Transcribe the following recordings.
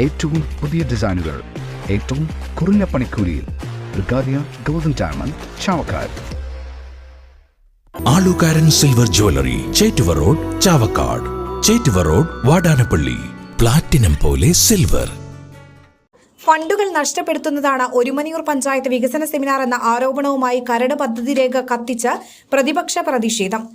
ഏറ്റവും പുതിയ ഡിസൈനുകൾ ഏറ്റവും കുറഞ്ഞ പണിക്കൂലിയിൽ. ബ്രിഗാദിയ golden diamond Chavakkad. Alukkaran silver jewellery Chettuva road Chavakkad. Chettuva road Vadanappally. Platinum പോലെ സിൽവർ. ഫണ്ടുകൾ നഷ്ടപ്പെടുത്തുന്നതാണ് ഒരുമനിയൂർ പഞ്ചായത്ത് വികസന സെമിനാർ എന്ന ആരോപണവുമായി കരട് പദ്ധതി രേഖ കത്തിച്ച് പ്രതിപക്ഷ പ്രതിഷേധം.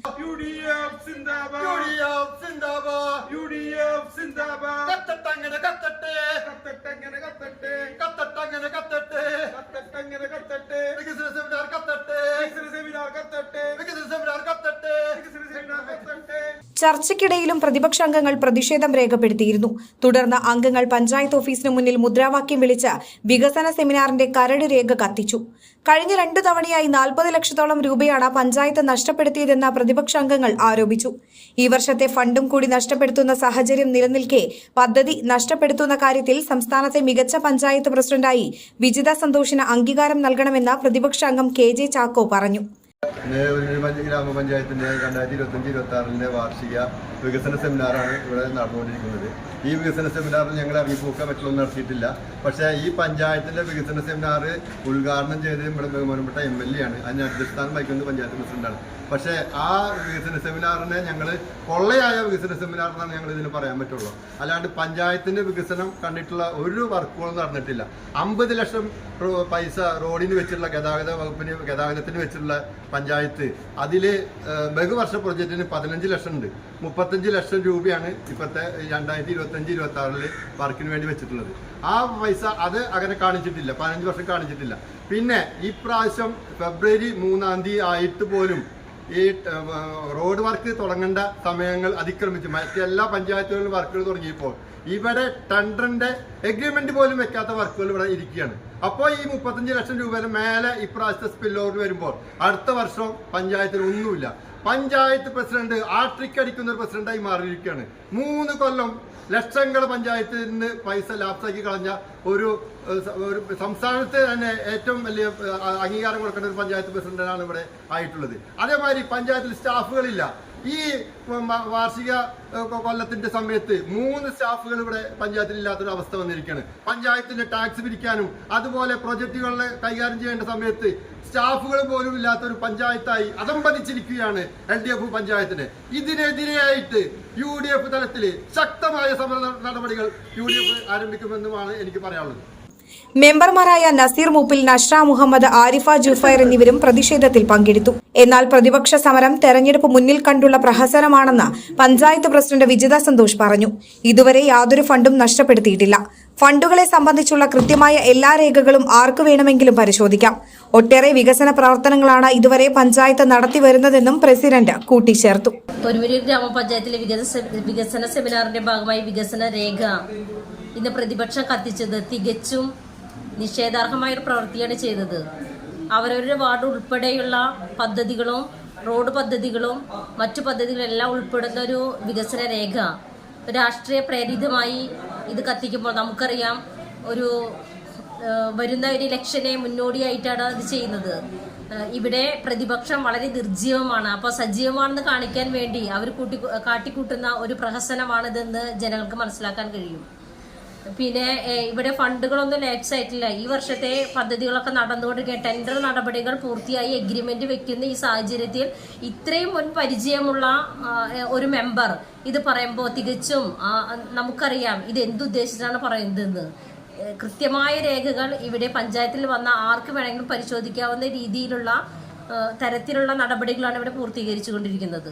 ചർച്ചയ്ക്കിടയിലും പ്രതിപക്ഷ അംഗങ്ങൾ പ്രതിഷേധം രേഖപ്പെടുത്തിയിരുന്നു. തുടർന്ന് അംഗങ്ങൾ പഞ്ചായത്ത് ഓഫീസിന് മുന്നിൽ മുദ്രാവാക്യം വിളിച്ച് വികസന സെമിനാറിന്റെ കരട് രേഖ കത്തിച്ചു. കഴിഞ്ഞ രണ്ടു തവണയായി നാൽപ്പത് ലക്ഷത്തോളം രൂപയാണ് പഞ്ചായത്ത് നഷ്ടപ്പെടുത്തിയതെന്ന് പ്രതിപക്ഷ അംഗങ്ങൾ ആരോപിച്ചു. ഈ വർഷത്തെ ഫണ്ടും കൂടി നഷ്ടപ്പെടുത്തുന്ന സാഹചര്യം നിലനിൽക്കെ പദ്ധതി നഷ്ടപ്പെടുത്തുന്ന കാര്യത്തിൽ സംസ്ഥാനത്തെ മികച്ച പഞ്ചായത്ത് പ്രസിഡന്റായി വിജിത സന്തോഷിന് അംഗീകാരം നൽകണമെന്ന് പ്രതിപക്ഷ അംഗം കെ ജെ ചാക്കോ പറഞ്ഞു. ഗ്രാമപഞ്ചായത്തിന്റെ രണ്ടായിരത്തി ഇരുപത്തഞ്ച് ഇരുപത്തി ആറിന്റെ വാർഷിക വികസന സെമിനാറാണ് ഇവിടെ നടന്നുകൊണ്ടിരിക്കുന്നത്. ഈ വികസന സെമിനാറിൽ ഞങ്ങൾ അറിയിപ്പൊക്കെ മറ്റുള്ളൊന്നും നടത്തിയിട്ടില്ല. പക്ഷേ ഈ പഞ്ചായത്തിന്റെ വികസന സെമിനാർ ഉദ്ഘാടനം ചെയ്ത് ഇവിടെ ബഹുമാനപ്പെട്ട എം എൽ എ ആണ്. അതിന് അധ്യസ്ഥാനം വഹിക്കുന്നത് പഞ്ചായത്ത് പ്രസിഡന്റാണ്. പക്ഷേ ആ വികസന സെമിനാറിനെ ഞങ്ങൾ കൊള്ളയായ വികസന സെമിനാർ എന്നാണ് ഞങ്ങൾ ഇതിന് പറയാൻ പറ്റുള്ളൂ. അല്ലാണ്ട് പഞ്ചായത്തിന്റെ വികസനം കണ്ടിട്ടുള്ള ഒരു വർക്കുകളും നടന്നിട്ടില്ല. അമ്പത് ലക്ഷം പൈസ റോഡിന് വെച്ചിട്ടുള്ള ഗതാഗത വകുപ്പിന് ഗതാഗതത്തിന് വെച്ചിട്ടുള്ള പഞ്ചായത്ത് അതിൽ ബഹുവർഷ പ്രൊജക്റ്റിന് പതിനഞ്ച് ലക്ഷം ഉണ്ട്. മുപ്പത്തഞ്ച് ലക്ഷം രൂപയാണ് ഇപ്പോഴത്തെ രണ്ടായിരത്തി ഇരുപത്തഞ്ച് ഇരുപത്തി ആറിൽ വർക്കിന് വേണ്ടി വെച്ചിട്ടുള്ളത്. ആ പൈസ അത് അങ്ങനെ കാണിച്ചിട്ടില്ല. പതിനഞ്ച് വർഷം കാണിച്ചിട്ടില്ല. പിന്നെ ഈ പ്രാവശ്യം ഫെബ്രുവരി മൂന്നാം തീയതി ആയിട്ട് പോലും ഈ റോഡ് വർക്ക് തുടങ്ങേണ്ട സമയങ്ങൾ അതിക്രമിച്ചു. മറ്റെല്ലാ പഞ്ചായത്തുകളിലും വർക്കുകൾ തുടങ്ങിയപ്പോൾ ഇവിടെ ടെൻഡറിന്റെ എഗ്രിമെന്റ് പോലും വെക്കാത്ത വർക്കുകൾ ഇവിടെ ഇരിക്കുകയാണ്. അപ്പോൾ ഈ മുപ്പത്തഞ്ച് ലക്ഷം രൂപയുടെ മേലെ ഇപ്രാവശ്യത്തെ സ്പിൽ ഓവർ വരുമ്പോൾ അടുത്ത വർഷം പഞ്ചായത്തിൽ ഒന്നുമില്ല. പഞ്ചായത്ത് പ്രസിഡന്റ് ആട്ടിക്കടിക്കുന്ന ഒരു പ്രസിഡന്റായി മാറിയിരിക്കുകയാണ്. മൂന്ന് കൊല്ലം ലക്ഷങ്ങൾ പഞ്ചായത്തിൽ നിന്ന് പൈസ ലാപ്സാക്കി കളഞ്ഞ ഒരു ഒരു സംസ്ഥാനത്ത് തന്നെ ഏറ്റവും വലിയ അംഗീകാരം കൊടുക്കേണ്ട ഒരു പഞ്ചായത്ത് പ്രസിഡന്റാണ് ഇവിടെ ആയിട്ടുള്ളത്. അതേമാതിരി പഞ്ചായത്തിൽ സ്റ്റാഫുകളില്ല. ഈ വാർഷിക കൊല്ലത്തിന്റെ സമയത്ത് മൂന്ന് സ്റ്റാഫുകൾ ഇവിടെ പഞ്ചായത്തിൽ ഇല്ലാത്തൊരു അവസ്ഥ വന്നിരിക്കുകയാണ് പഞ്ചായത്തിന്റെ ടാക്സ് പിരിക്കാനും അതുപോലെ പ്രൊജക്ടുകളെ കൈകാര്യം ചെയ്യേണ്ട സമയത്ത് സ്റ്റാഫുകൾ പോലും ഇല്ലാത്ത ഒരു പഞ്ചായത്തായി അതമ്പതിച്ചിരിക്കുകയാണ് എൽ ഡി എഫ് പഞ്ചായത്തിന്. ഇതിനെതിരെയായിട്ട് യു ഡി എഫ് തലത്തിൽ ശക്തമായ സമര നടപടികൾ യു ഡി എഫ് ആരംഭിക്കുമെന്നുമാണ് എനിക്ക് പറയാനുള്ളത്. മെമ്പർമാരായ നസീർ മൂപ്പിൽ നഷ്ര മുഹമ്മദ് ആരിഫ ജുഫൈർ എന്നിവരും പ്രതിഷേധത്തിൽ പങ്കെടുത്തു. എന്നാൽ പ്രതിപക്ഷ സമരം തെരഞ്ഞെടുപ്പ് മുന്നിൽ കണ്ടുള്ള പ്രഹസനമാണെന്ന് പഞ്ചായത്ത് പ്രസിഡന്റ് വിജിത സന്തോഷ് പറഞ്ഞു. ഇതുവരെ യാതൊരു ഫണ്ടും നഷ്ടപ്പെടുത്തിയിട്ടില്ല. ഫണ്ടുകളെ സംബന്ധിച്ചുള്ള കൃത്യമായ എല്ലാ രേഖകളും ആർക്കു വേണമെങ്കിലും പരിശോധിക്കാം. ഒട്ടേറെ വികസന പ്രവർത്തനങ്ങളാണ് ഇതുവരെ പഞ്ചായത്ത് നടത്തി വരുന്നതെന്നും പ്രസിഡന്റ് കൂട്ടിച്ചേർത്തു. ഗ്രാമപഞ്ചായത്തിലെ വികസന സെമിനാറിന്റെ ഭാഗമായി വികസന രേഖ ഇന്ന് പ്രതിപക്ഷം കത്തിച്ചത് തികച്ചും നിഷേധാർഹമായ ഒരു പ്രവൃത്തിയാണ് ചെയ്തത്. അവരവരുടെ വാർഡ് ഉൾപ്പെടെയുള്ള പദ്ധതികളും റോഡ് പദ്ധതികളും മറ്റു പദ്ധതികളെല്ലാം ഉൾപ്പെടുന്ന ഒരു വികസന രേഖ. രാഷ്ട്രീയ പ്രേരിതമായി ഇത് കത്തിക്കുമ്പോൾ നമുക്കറിയാം ഒരു വരുന്ന ഒരു ഇലക്ഷനെ മുന്നോടിയായിട്ടാണ് ഇത് ചെയ്യുന്നത്. ഇവിടെ പ്രതിപക്ഷം വളരെ നിർജീവമാണ്. അപ്പോൾ സജീവമാണെന്ന് കാണിക്കാൻ വേണ്ടി അവർ കൂട്ടി കാട്ടിക്കൂട്ടുന്ന ഒരു പ്രഹസനമാണിതെന്ന് ജനങ്ങൾക്ക് മനസ്സിലാക്കാൻ കഴിയും. പിന്നെ ഇവിടെ ഫണ്ടുകളൊന്നും ലാപ്സ് ആയിട്ടില്ല. ഈ വർഷത്തെ പദ്ധതികളൊക്കെ നടന്നുകൊണ്ടിരിക്കുക ടെൻഡർ നടപടികൾ പൂർത്തിയായി എഗ്രിമെന്റ് വെക്കുന്ന ഈ സാഹചര്യത്തിൽ ഇത്രയും മുൻ പരിചയമുള്ള ഒരു മെമ്പർ ഇത് പറയുമ്പോൾ തികച്ചും നമുക്കറിയാം ഇത് എന്തുദ്ദേശിച്ചാണ് പറയുന്നതെന്ന്. കൃത്യമായ രേഖകൾ ഇവിടെ പഞ്ചായത്തിൽ വന്ന ആർക്ക് വേണമെങ്കിലും പരിശോധിക്കാവുന്ന രീതിയിലുള്ള തരത്തിലുള്ള നടപടികളാണ് ഇവിടെ പൂർത്തീകരിച്ചുകൊണ്ടിരിക്കുന്നത്.